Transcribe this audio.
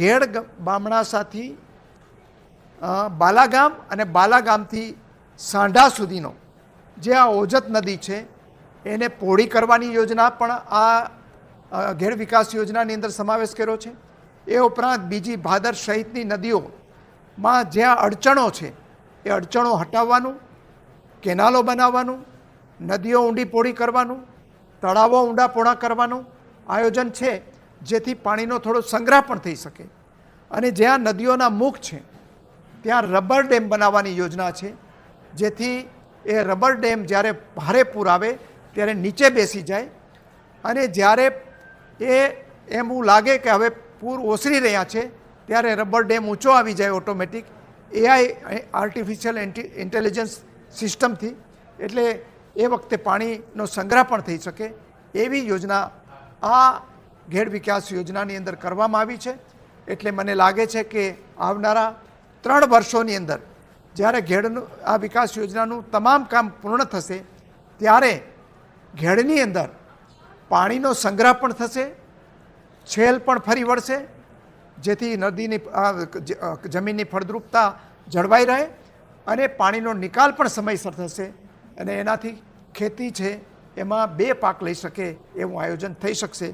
ઘેડ બામણાસાથી બાલાગામ અને બાલાગામથી સાંઢા સુધીનો. જે આ ઓજત નદી છે, એને પોળી કરવાની યોજના પણ આ ઘેડ વિકાસ યોજનાની અંદર સમાવેશ કર્યો છે. એ ઉપરાંત બીજી ભાદર સહિતની નદીઓમાં જ્યાં અડચણો છે, એ અડચણો હટાવવાનું, કેનાલો બનાવવાનું, નદીઓ ઊંડી પોળી કરવાનું, તળાવો ઊંડા પહોળા કરવાનું આયોજન છે. જેથી પાણીનો થોડો સંગ્રહ પણ થઈ શકે. અને જ્યાં નદીઓના મુખ છે, ત્યાં રબર ડેમ બનાવવાની યોજના છે, જેથી એ રબર ડેમ જ્યારે ભારે પૂર આવે, ત્યારે નીચે બેસી જાય. અને જ્યારે એ એમ લાગે કે હવે પૂર ઓસરી રહ્યા છે, ત્યારે રબર ડેમ ઊંચો આવી જાય ઓટોમેટિક. એઆઈ આર્ટિફિશિયલ ઇન્ટેલિજન્સ સિસ્ટમથી એટલે એ વખતે પાણીનો સંગ્રહ પણ થઈ શકે. એવી યોજના આ ઘેડ વિકાસ યોજનાની અંદર કરવામાં આવી છે. એટલે મને લાગે છે કે આવનારા ત્રણ વર્ષોની અંદર જ્યારે ઘેડનું, આ વિકાસ યોજનાનું તમામ કામ પૂર્ણ થશે, ત્યારે ઘેડની અંદર પાણીનો સંગ્રહ પણ થશે, છેલ પણ ફરી વળશે, જેથી નદીની જમીનની ફળદ્રુપતા જળવાઈ રહે અને પાણીનો નિકાલ પણ સમયસર થશે અને એનાથી ખેતી છે એમાં બે પાક લઈ શકે એવું આયોજન થઈ શકશે.